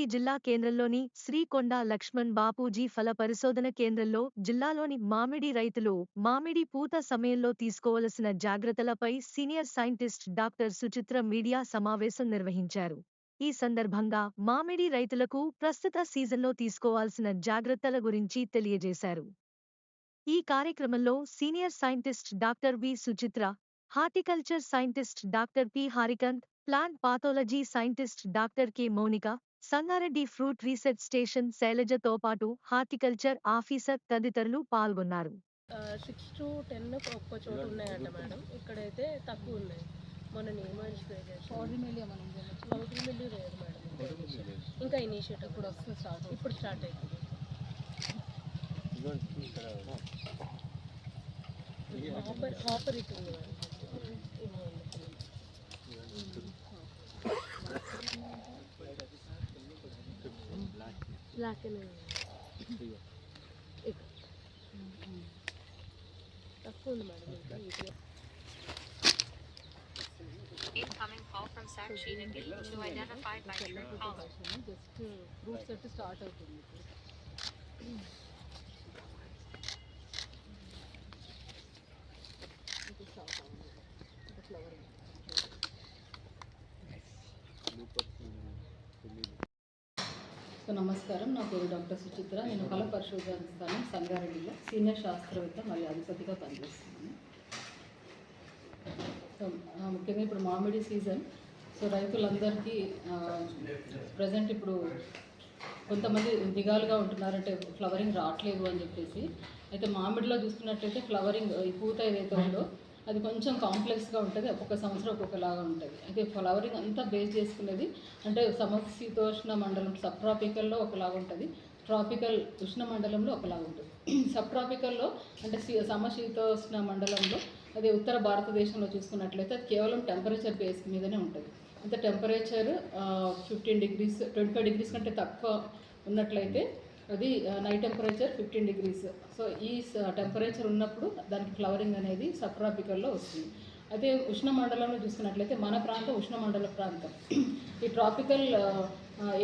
రంగారెడ్డి జిల్లా కేంద్రంలోని శ్రీకొండ లక్ష్మణ్ బాపూజీ ఫల పరిశోధన కేంద్రంలో జిల్లాలోని మామిడి రైతులు మామిడి పూత సమయంలో తీసుకోవలసిన జాగ్రత్తలపై senior scientist doctor Suchitra media సమావేశం నిర్వహించారు. ఈ సందర్భంగా మామిడి రైతులకు ప్రస్తుత సీజన్లో తీసుకోవాల్సిన జాగ్రత్తల గురించి తెలియజేశారు. ఈ కార్యక్రమంలో senior scientist doctor V Suchitra horticulture scientist doctor P Harikanth plant pathology scientist doctor K Mounika Sangareddy fruit research station శైలజతో పాటు హార్టికల్చర్ ఆఫీసర్ తదితరులు పాల్గొన్నారు. సిక్స్ టు టెన్ ఒక్క చోట ఉన్నాయంట మేడం. ఇక్కడైతే తక్కువ ఉన్నాయి. మొన్న నేను స్ప్రే చేసి పౌడర్ మిల్ ఏమైనా ఉందా పౌడర్ మిల్లు లేదు. మేడం ఇంకా ఇనిషియేటివ్ ఇప్పుడు వస్తుంది స్టార్ట్ ఇప్పుడు స్టార్ట్ అయింది హాపర్ హాపర్ ఇట్ ఉంది madam. బ్లాక్ తక్కువ ఉంది మేడం ఇంకా ఇది Incoming call from Sakshi Nidhi to identified by true caller. Just fruit set start అవుతుంది Doctor Suchitra నేను కళ పరిశోధన స్థానం సంగారెడ్డిలో సీనియర్ శాస్త్రవేత్త మరియు అధిపతిగా పనిచేస్తున్నాను. సో ముఖ్యంగా ఇప్పుడు మామిడి సీజన్ సో రైతులందరికీ ప్రజెంట్ ఇప్పుడు కొంతమంది దిగాలుగా ఉంటున్నారంటే ఫ్లవరింగ్ రావట్లేదు అని చెప్పేసి అయితే మామిడిలో చూసుకున్నట్లయితే ఫ్లవరింగ్ ఈ పూత ఏదైతే ఉందో అది కొంచెం కాంప్లెక్స్గా ఉంటుంది ఒక్కొక్క సంవత్సరం ఒక్కొక్కలాగా ఉంటుంది. అయితే ఫ్లవరింగ్ అంతా బేస్ చేసుకునేది అంటే సమశీతోష్ణ మండలం సబ్ ట్రాపికల్లో ఒకలాగా ఉంటుంది ట్రాపికల్ ఉష్ణ మండలంలో ఒకలాగా ఉంటుంది. సబ్ ట్రాపికల్లో అంటే సమశీతోష్ణ మండలంలో అదే ఉత్తర భారతదేశంలో చూసుకున్నట్లయితే అది కేవలం టెంపరేచర్ బేస్ మీదనే ఉంటుంది. అంటే temperature fifteen degrees twenty five degrees కంటే తక్కువ ఉన్నట్లయితే అది night temperature fifteen degrees so ఈ టెంపరేచర్ ఉన్నప్పుడు దానికి ఫ్లవరింగ్ అనేది సబ్ట్రాపికల్లో వస్తుంది. అయితే ఉష్ణ మండలంలో చూసుకున్నట్లయితే మన ప్రాంతం ఉష్ణ మండల ప్రాంతం. ఈ ట్రాపికల్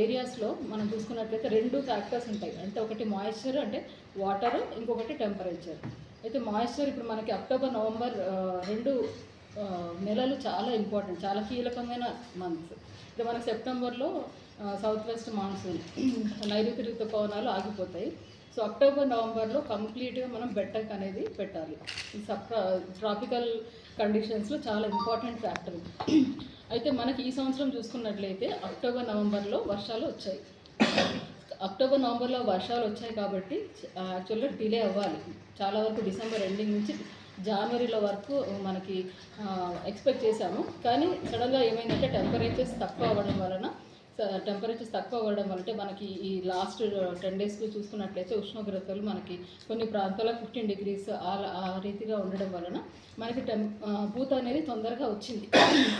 ఏరియాస్లో మనం చూసుకున్నట్లయితే రెండు ఫ్యాక్టర్స్ ఉంటాయి. అంటే ఒకటి మాయిశ్చర్ అంటే వాటర్ ఇంకొకటి టెంపరేచర్ అయితే మాయిశ్చర్ ఇప్పుడు మనకి అక్టోబర్ నవంబర్ రెండు నెలలు చాలా ఇంపార్టెంట్ చాలా కీలకమైన మంత్స్ ఇది మనకి సెప్టెంబర్లో సౌత్ వెస్ట్ మాన్సూన్ నైరుతి ఋతుపవనాలు ఆగిపోతాయి. సో అక్టోబర్ నవంబర్లో కంప్లీట్గా మనం బెట్టక్ అనేది పెట్టాలి. ఈ సబ్ ట్రాపికల్ కండిషన్స్లో చాలా ఇంపార్టెంట్ ఫ్యాక్టర్ అయితే మనకి ఈ సంవత్సరం చూసుకున్నట్లయితే అక్టోబర్ నవంబర్లో వర్షాలు వచ్చాయి. అక్టోబర్ నవంబర్లో వర్షాలు వచ్చాయి కాబట్టి యాక్చువల్గా డిలే అవ్వాలి. చాలా వరకు డిసెంబర్ ఎండింగ్ నుంచి జనవరిలో వరకు మనకి ఎక్స్పెక్ట్ చేశాము. కానీ సడన్గా ఏమైందంటే టెంపరేచర్స్ తక్కువ అవ్వడం వలన టెంపరేచర్స్ తక్కువ అవ్వడం వల్ల మనకి ఈ లాస్ట్ టెన్ డేస్లో చూసుకున్నట్లయితే ఉష్ణోగ్రతలు మనకి కొన్ని ప్రాంతాల్లో ఫిఫ్టీన్ డిగ్రీస్ అలా ఆ రీతిగా ఉండడం వలన మనకి టెం పూత అనేది తొందరగా వచ్చింది.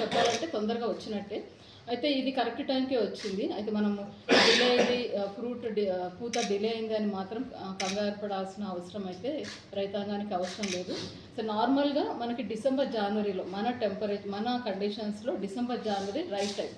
చెప్పాలంటే తొందరగా వచ్చినట్టే. అయితే ఇది కరెక్ట్ టైంకే వచ్చింది. అయితే మనము డిలే అయింది ఫ్రూట్ పూత డిలే అయింది అని మాత్రం కంగారు పడాల్సిన అవసరం అయితే రైతాంగానికి అవసరం లేదు. సో నార్మల్గా మనకి డిసెంబర్ జనవరిలో మన టెంపరేచర్ మన కండిషన్స్లో December January right time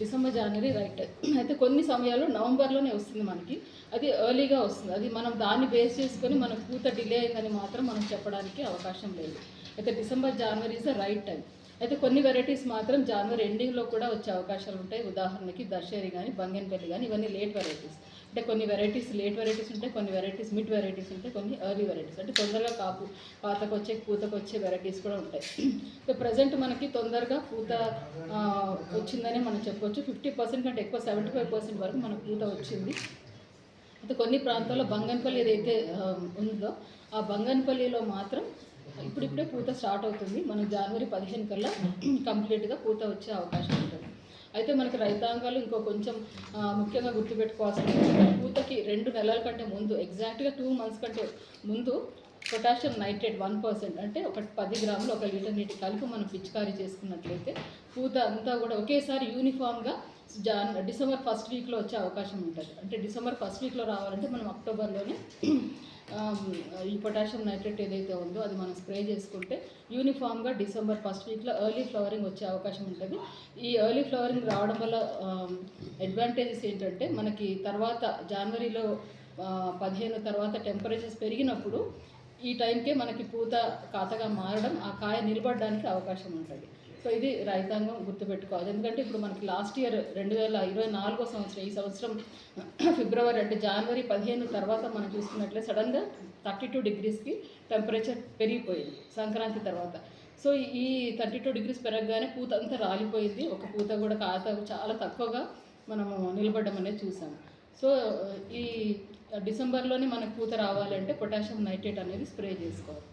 December January right. Time అయితే కొన్ని సమయాల్లో నవంబర్లోనే వస్తుంది మనకి. అది ఎర్లీగా వస్తుంది. అది మనం దాన్ని బేస్ చేసుకొని మనకు పూత డిలే అయిందని మాత్రం మనం చెప్పడానికి అవకాశం లేదు. అయితే December January is the right time. అయితే కొన్ని వెరైటీస్ మాత్రం జనవరి ఎండింగ్లో కూడా వచ్చే అవకాశాలు ఉంటాయి. ఉదాహరణకి దర్శేరి కానీ బంగన్పల్లి కానీ ఇవన్నీ లేట్ వెరైటీస్ అంటే కొన్ని వెరైటీస్ లేట్ వెరైటీస్ ఉంటాయి కొన్ని వెరైటీస్ మిడ్ వెరైటీస్ ఉంటాయి కొన్ని ఎర్లీ వెరైటీస్ అంటే తొందరగా కాపు పాతకు వచ్చే పూతకు వచ్చే వెరైటీస్ కూడా ఉంటాయి. సో ప్రజెంట్ మనకి తొందరగా పూత వచ్చిందని మనం చెప్పుకోవచ్చు ఫిఫ్టీ పర్సెంట్ కంటే ఎక్కువ సెవెంటీ ఫైవ్ పర్సెంట్ వరకు మనకు పూత వచ్చింది. అయితే కొన్ని ప్రాంతాల్లో బంగన్పల్లి ఏదైతే ఉందో ఆ బంగన్పల్లిలో మాత్రం ఇప్పుడిప్పుడే పూత స్టార్ట్ అవుతుంది. మనం జనవరి పదిహేను కల్లా కంప్లీట్గా పూత వచ్చే అవకాశం ఉంటుంది. అయితే మనకి రైతాంగాలు ఇంకో కొంచెం ముఖ్యంగా గుర్తుపెట్టుకోవాల్సింది పూతకి రెండు నెలల కంటే ముందు ఎగ్జాక్ట్గా టూ మంత్స్ కంటే ముందు పొటాషియం నైట్రేట్ వన్ పర్సెంట్ అంటే ఒక పది గ్రాములు ఒక లీటర్ నీటి కలిపి మనం పిచికారీ చేసుకున్నట్లయితే పూత అంతా కూడా ఒకేసారి యూనిఫామ్గా జాన్ డిసెంబర్ ఫస్ట్ వీక్లో వచ్చే అవకాశం ఉంటుంది. అంటే డిసెంబర్ ఫస్ట్ వీక్లో రావాలంటే మనం అక్టోబర్లోనే ఈ పొటాషియం నైట్రేట్ ఏదైతే ఉందో అది మనం స్ప్రే చేసుకుంటే యూనిఫామ్గా డిసెంబర్ ఫస్ట్ వీక్లో ఎర్లీ ఫ్లవరింగ్ వచ్చే అవకాశం ఉంటుంది. ఈ ఎర్లీ ఫ్లవరింగ్ రావడం వల్ల అడ్వాంటేజెస్ ఏంటంటే మనకి తర్వాత జనవరిలో పదిహేను తర్వాత టెంపరేచర్స్ పెరిగినప్పుడు ఈ టైంకే మనకి పూత కాతగా మారడం ఆ కాయ నిలబడడానికి అవకాశం ఉంటుంది. సో ఇది రైతాంగం గుర్తుపెట్టుకోవాలి. ఎందుకంటే ఇప్పుడు మనకి లాస్ట్ ఇయర్ రెండు వేల ఇరవై నాలుగో సంవత్సరం ఈ సంవత్సరం ఫిబ్రవరి అంటే జనవరి పదిహేను తర్వాత మనం చూసుకున్నట్లే సడన్గా థర్టీ టూ డిగ్రీస్కి టెంపరేచర్ పెరిగిపోయింది సంక్రాంతి తర్వాత. సో ఈ థర్టీ టూ డిగ్రీస్ పెరగగానే పూత అంతా రాలిపోయింది. ఒక పూత కూడా కాత చాలా తక్కువగా మనము నిలబడడం అనేది చూసాము. సో ఈ డిసెంబర్లోనే మనకు పూత రావాలంటే పొటాషియం నైట్రేట్ అనేది స్ప్రే చేసుకోవాలి.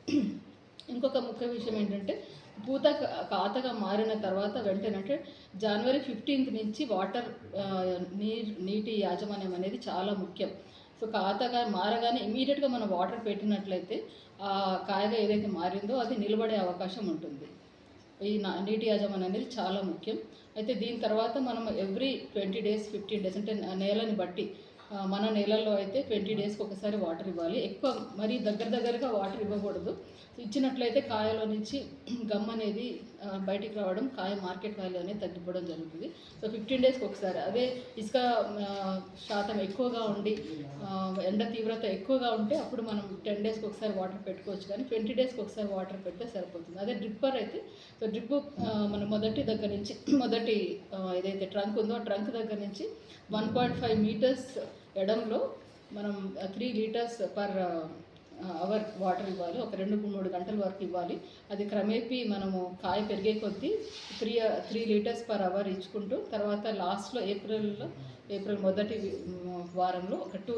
ఇంకొక ముఖ్య విషయం ఏంటంటే పూత కాతగా మారిన తర్వాత వెంటనే అంటే జనవరి ఫిఫ్టీన్త్ నుంచి వాటర్ నీర్ నీటి యాజమాన్యం అనేది చాలా ముఖ్యం. సో కాతగా మారగానే ఇమీడియట్గా మనం వాటర్ పెట్టినట్లయితే ఆ కాయగా ఏదైతే మారిందో అది నిలబడే అవకాశం ఉంటుంది. ఈ నా- నీటి యాజమాన్యం అనేది చాలా ముఖ్యం. అయితే దీని తర్వాత మనం every twenty days fifteen days అంటే నేలని బట్టి మన నేలల్లో అయితే ట్వంటీ డేస్కి ఒకసారి వాటర్ ఇవ్వాలి. ఎక్కువ మరీ దగ్గర దగ్గరగా వాటర్ ఇవ్వకూడదు. ఇచ్చినట్లయితే కాయలో నుంచి గమ్ అనేది బయటికి రావడం కాయ మార్కెట్ వాల్యూ అనేది తగ్గిపోవడం జరుగుతుంది. సో ఫిఫ్టీన్ డేస్కి ఒకసారి. అదే ఇసుక శాతం ఎక్కువగా ఉండి ఎండ తీవ్రత ఎక్కువగా ఉంటే అప్పుడు మనం టెన్ డేస్కి ఒకసారి వాటర్ పెట్టుకోవచ్చు. కానీ ట్వంటీ డేస్కి ఒకసారి వాటర్ పెడితే సరిపోతుంది. అదే డ్రిప్పర్ అయితే సో డ్రిప్ మన మొదటి దగ్గర నుంచి మొదటి ఏదైతే ట్రంక్ ఉందో ఆ ట్రంక్ దగ్గర నుంచి వన్ పాయింట్ ఫైవ్ మీటర్స్ ఎడంలో మనం three litres per hour water ఇవ్వాలి. ఒక రెండు మూడు గంటల వరకు ఇవ్వాలి. అది క్రమేపీ మనము కాయ పెరిగే కొద్దీ three three litres per hour ఇచ్చుకుంటూ తర్వాత లాస్ట్లో ఏప్రిల్లో ఏప్రిల్ మొదటి వారంలో ఒక టూ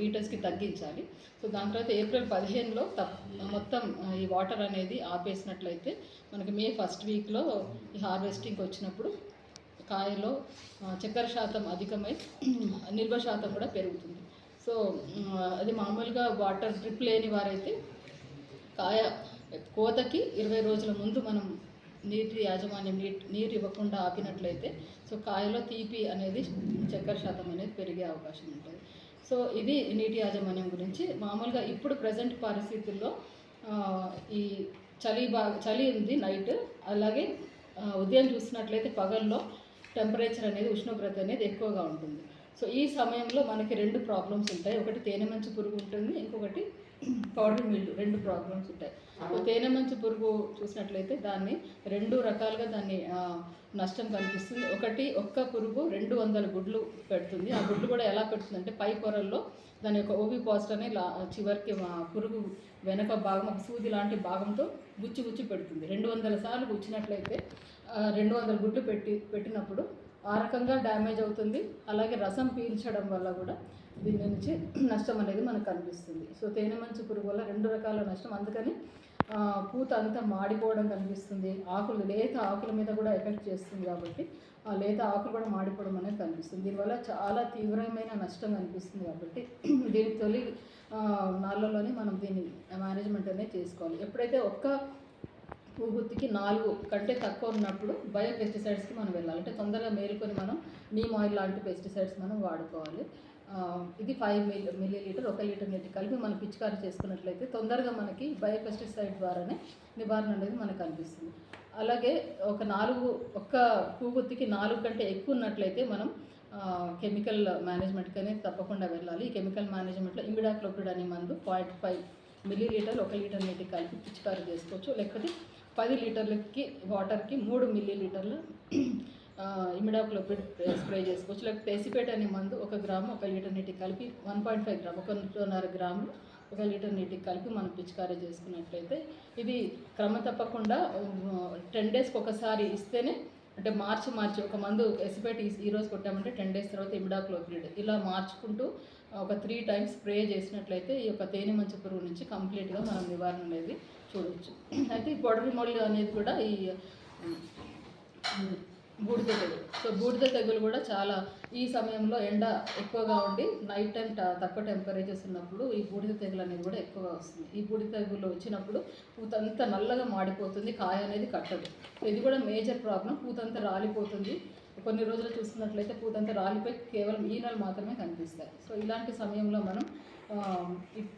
లీటర్స్కి తగ్గించాలి. సో దాని తర్వాత ఏప్రిల్ పదిహేనులో తప్ మొత్తం ఈ వాటర్ అనేది ఆపేసినట్లయితే మనకి మే ఫస్ట్ వీక్లో ఈ హార్వెస్టింగ్కి వచ్చినప్పుడు కాయలో చక్కెర శాతం అధికమై నిల్వ శాతం కూడా పెరుగుతుంది. సో అది మామూలుగా వాటర్ డ్రిప్ లేని వారైతే కాయ కోతకి ఇరవై రోజుల ముందు మనం నీటి యాజమాన్యం నీటి నీరు ఇవ్వకుండా ఆపినట్లయితే సో కాయలో తీపి అనేది చక్కెర శాతం అనేది పెరిగే అవకాశం ఉంటుంది. సో ఇది నీటి యాజమాన్యం గురించి. మామూలుగా ఇప్పుడు ప్రజెంట్ పరిస్థితుల్లో ఈ చలి బాగా చలి ఉంది నైట్. అలాగే ఉదయం చూసినట్లయితే పగల్లో టెంపరేచర్ అనేది ఉష్ణోగ్రత అనేది ఎక్కువగా ఉంటుంది. సో ఈ సమయంలో మనకి రెండు ప్రాబ్లమ్స్ ఉంటాయి. ఒకటి తేనె మంచు పురుగు ఉంటుంది. ఇంకొకటి పౌడర్ మిల్లు రెండు ప్రాబ్లమ్స్ ఉంటాయి. తేనె మంచు పురుగు చూసినట్లయితే దాన్ని రెండు రకాలుగా దాన్ని నష్టం కనిపిస్తుంది. ఒకటి ఒక్క పురుగు రెండు వందల గుడ్లు పెడుతుంది. ఆ గుడ్లు కూడా ఎలా పెడుతుంది అంటే పై పొరల్లో దాని యొక్క ఓవి పాజిట్ అనే చివరికి ఆ పురుగు వెనక భాగం ఒక సూది లాంటి భాగంతో గుచ్చి గుచ్చి పెడుతుంది. రెండు వందల సార్లు గుచ్చినట్లయితే రెండు వందల గుడ్లు పెట్టి పెట్టినప్పుడు ఆ రకంగా డ్యామేజ్ అవుతుంది. అలాగే రసం పీల్చడం వల్ల కూడా దీని నుంచి నష్టం అనేది మనకు కనిపిస్తుంది. సో తేనె మంచు పురుగు వల్ల రెండు రకాల నష్టం. అందుకని పూత అంతా మాడిపోవడం కనిపిస్తుంది. ఆకులు లేత ఆకుల మీద కూడా ఎఫెక్ట్ చేస్తుంది కాబట్టి ఆ లేత ఆకులు కూడా మాడిపోవడం అనేది కనిపిస్తుంది. దీనివల్ల చాలా తీవ్రమైన నష్టం కనిపిస్తుంది కాబట్టి దీని తొలి నాళ్ళలోనే మనం దీన్ని మేనేజ్మెంట్ అనేది చేసుకోవాలి. ఎప్పుడైతే ఒక్క పూగుత్తికి నాలుగు కంటే తక్కువ ఉన్నప్పుడు బయో పెస్టిసైడ్స్కి మనం వెళ్ళాలి. అంటే తొందరగా మేలుకొని మనం నీమ్ ఆయిల్ లాంటి పెస్టిసైడ్స్ మనం వాడుకోవాలి. ఇది ఫైవ్ మిల్లీ మిల్లీ లీటర్ ఒక లీటర్ నీటి కలిపి మనం పిచికారి చేసుకున్నట్లయితే తొందరగా మనకి బయోపెస్టిసైడ్ ద్వారానే నివారణ అనేది మనకు కనిపిస్తుంది అలాగే ఒక నాలుగు ఒక్క పువ్వుతికి నాలుగు కంటే ఎక్కువ ఉన్నట్లయితే మనం కెమికల్ మేనేజ్మెంట్కి అనేది తప్పకుండా వెళ్ళాలి. ఈ కెమికల్ మేనేజ్మెంట్లో ఇమిడాక్లోపిడ్ అనే మందు పాయింట్ ఫైవ్ మిల్లీ లీటర్ ఒక లీటర్ నీటి కలిపి పిచికారి చేసుకోవచ్చు. లేకపోతే పది లీటర్లకి వాటర్కి మూడు మిల్లీ లీటర్లు ఇమిడాకులో స్ప్రే చేసుకోవచ్చు. లేకపోతే ఎసిపేట్ అనే మందు ఒక గ్రాము ఒక లీటర్ నీటికి కలిపి వన్ పాయింట్ ఫైవ్ గ్రామ్ ఒక రెండున్నర గ్రాములు ఒక లీటర్ నీటికి కలిపి మనం పిచికారీ చేసుకున్నట్లయితే ఇది క్రమ తప్పకుండా టెన్ డేస్కి ఒకసారి ఇస్తేనే అంటే మార్చి మార్చి ఒక మందు ఎసిపేట్ ఈ- రోజు కొట్టామంటే టెన్ డేస్ తర్వాత ఇమిడాక్లోపిడ్. ఇలా మార్చుకుంటూ ఒక త్రీ టైమ్స్ స్ప్రే చేసినట్లయితే ఈ యొక్క తేనె మంచు పురుగు నుంచి కంప్లీట్గా మనం నివారణ అనేది చూడవచ్చు అయితే ఈ పొడరి మొళ్ళు అనేది కూడా ఈ బూడిద తెగులు. సో బూడిద తెగులు కూడా చాలా ఈ సమయంలో ఎండ ఎక్కువగా ఉండి నైట్ టైం తక్కువ టెంపరేచర్స్ ఉన్నప్పుడు ఈ బూడిద తెగులు అనేది కూడా ఎక్కువగా వస్తుంది. ఈ బూడిద తెగులు వచ్చినప్పుడు పూతంతా నల్లగా మాడిపోతుంది కాయ అనేది కట్టదు. సో ఇది కూడా మేజర్ ప్రాబ్లం పూతంతా రాలిపోతుంది. కొన్ని రోజులు చూసుకున్నట్లయితే పూతంతా రాలిపోయి కేవలం ఈనెలు మాత్రమే కనిపిస్తాయి. సో ఇలాంటి సమయంలో మనం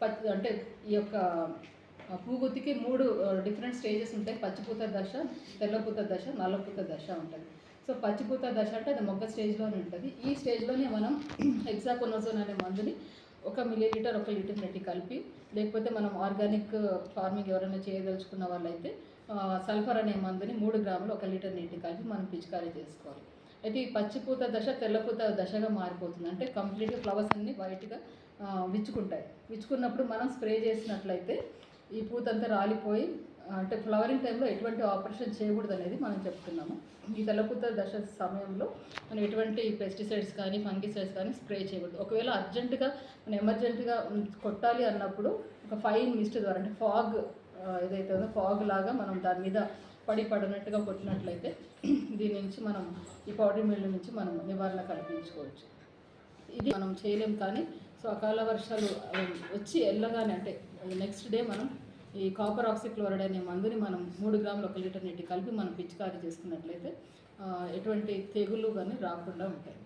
పచ్చి అంటే ఈ యొక్క పూగుత్తికి మూడు డిఫరెంట్ స్టేజెస్ ఉంటాయి. పచ్చిపూత దశ తెల్లపూత దశ నల్లపూత దశ ఉంటుంది సో పచ్చిపూత దశ అంటే అది మొగ్గ స్టేజ్లోనే ఉంటుంది. ఈ స్టేజ్లోనే మనం హెక్సాకొనోజోన్ అనే మందుని ఒక మిల్లీ లీటర్ ఒక లీటర్ నెట్టి కలిపి లేకపోతే మనం ఆర్గానిక్ ఫార్మింగ్ ఎవరైనా చేయదలుచుకున్న వాళ్ళైతే సల్ఫర్ అనే మందుని మూడు గ్రాములు ఒక లీటర్ నీటి కలిపి మనం పిచికారీ చేసుకోవాలి. అయితే ఈ పచ్చిపూత దశ తెల్లపూత దశగా మారిపోతుంది. అంటే కంప్లీట్గా ఫ్లవర్స్ అన్నీ వైట్గా విచ్చుకుంటాయి. విచ్చుకున్నప్పుడు మనం స్ప్రే చేసినట్లయితే ఈ పూత అంతా రాలిపోయి అంటే ఫ్లవరింగ్ టైంలో ఎటువంటి ఆపరేషన్ చేయకూడదు అనేది మనం చెప్తున్నాము. ఈ తెల్లపూత దశ సమయంలో మనం ఎటువంటి పెస్టిసైడ్స్ కానీ ఫంగిసైడ్స్ కానీ స్ప్రే చేయకూడదు. ఒకవేళ అర్జెంటుగా మనం ఎమర్జెంట్గా కొట్టాలి అన్నప్పుడు ఒక ఫైన్ మిస్ట్ ద్వారా అంటే ఫాగ్ ఏదైతే ఉందో ఫాగ్ లాగా మనం దాని మీద పడి పడినట్టుగా కొట్టినట్లయితే దీని నుంచి మనం ఈ పౌడర్ మిల్లు నుంచి మనం నివారణ కల్పించుకోవచ్చు. ఇది మనం చేయలేం కానీ సో అకాల వర్షాలు వచ్చి వెళ్ళగానే అంటే నెక్స్ట్ డే మనం ఈ కాపర్ ఆక్సిక్లోరైడ్ అనే మందుని మనం మూడు గ్రాములు ఒక లీటర్ నీటి కలిపి మనం పిచికారీ చేసుకున్నట్లయితే ఎటువంటి తెగులు కానీ రాకుండా ఉంటాయి.